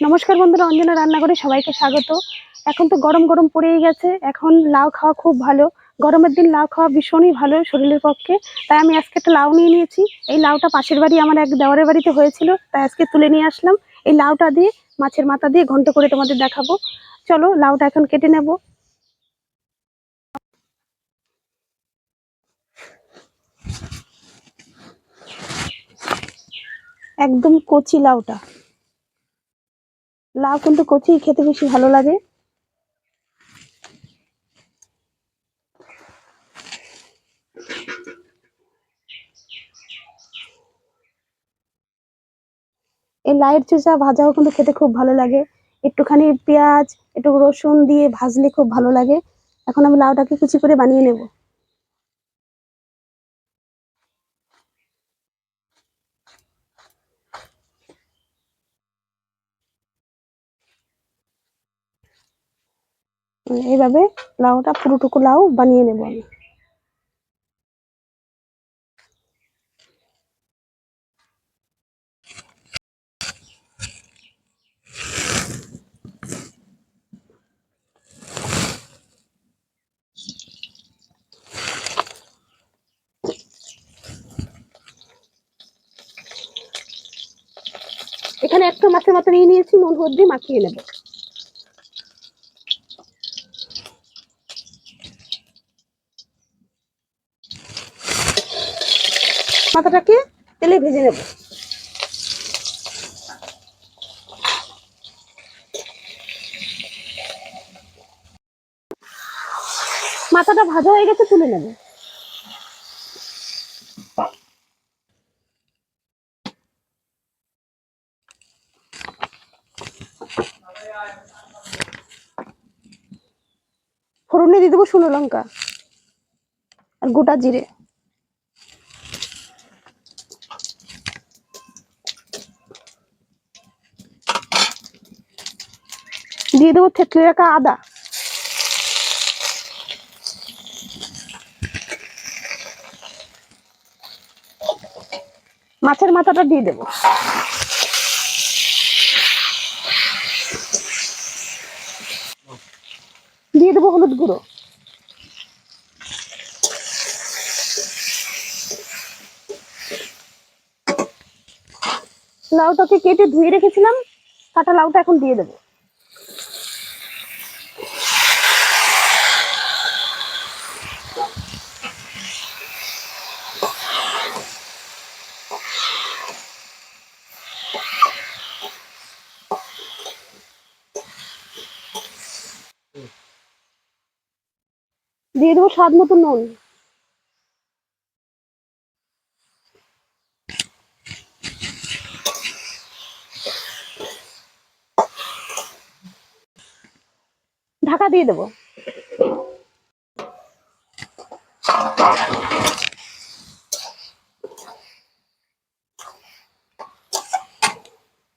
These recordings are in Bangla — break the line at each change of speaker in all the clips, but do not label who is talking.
নমস্কার বন্ধুরা, অঞ্জনা রান্নাঘরে সবাইকে স্বাগত। এখন তো গরম গরম পড়েই গেছে, এখন লাউ খাওয়া খুব ভালো। গরমের দিন লাউ খাওয়া ভীষণই ভালো শরীরের পক্ষে। তাই আমি আজকে একটা লাউ নিয়ে নিয়েছি। এই লাউটা পাশের বাড়ি, আমার এক দেওয়ারের বাড়িতে হয়েছিল, তাই আজকে তুলে নিয়ে আসলাম। এই লাউটা দিয়ে, মাছের মাথা দিয়ে ঘন্ট করে তোমাদের দেখাবো। চলো, লাউটা এখন কেটে নেব। একদম কচি লাউটা। লাউ কিন্তু কচি, খেতে বেশি ভালো লাগে। এই লাউয়ের চোচা ভাজাও কিন্তু খেতে খুব ভালো লাগে। একটুখানি পেঁয়াজ, একটু রসুন দিয়ে ভাজলে খুব ভালো লাগে। এখন আমি লাউটাকে কুচি করে বানিয়ে নেব। এইভাবে লাউটা পুরোটুকু লাউ বানিয়ে নেব আমি। এখানে একটা মাছের মতো নিয়ে নিয়েছি, নুন, হলুদ মাখিয়ে নেব। মাথাটাকে তেলে ভেজে নেব। মাথাটা ভাজা হয়ে গেছে, তুলে নেব। ফোড়নে দিয়ে দেবো শুকনো লঙ্কা আর গোটা জিরে। দিয়ে দেবো থেতলে রাখা আদা। মাছের মাথাটা দিয়ে দেবো। দিয়ে দেবো হলুদ গুঁড়ো। লাউটাকে কেটে ধুয়ে রেখেছিলাম, কাটা লাউটা এখন দিয়ে দেবো। দিয়ে দেবো স্বাদ মতো নুন। ঢাকা দিয়ে দেবো।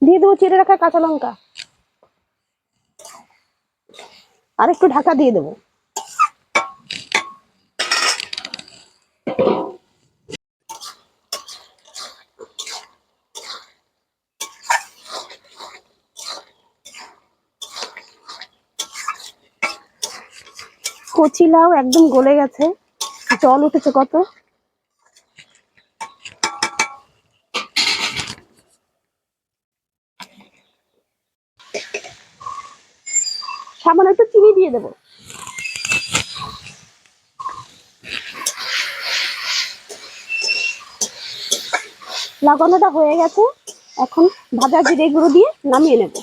দিয়ে দেবো চিড়ে রাখা কাঁচা লঙ্কা। আর একটু ঢাকা দিয়ে দেবো। কচি লাউ একদম গলে গেছে। জল উঠেছে কত। সামান্য একটু চিনি দিয়ে দেবো। লাগানোটা হয়ে গেছে। এখন ভাজা জিরে গুঁড়ো দিয়ে নামিয়ে নেব।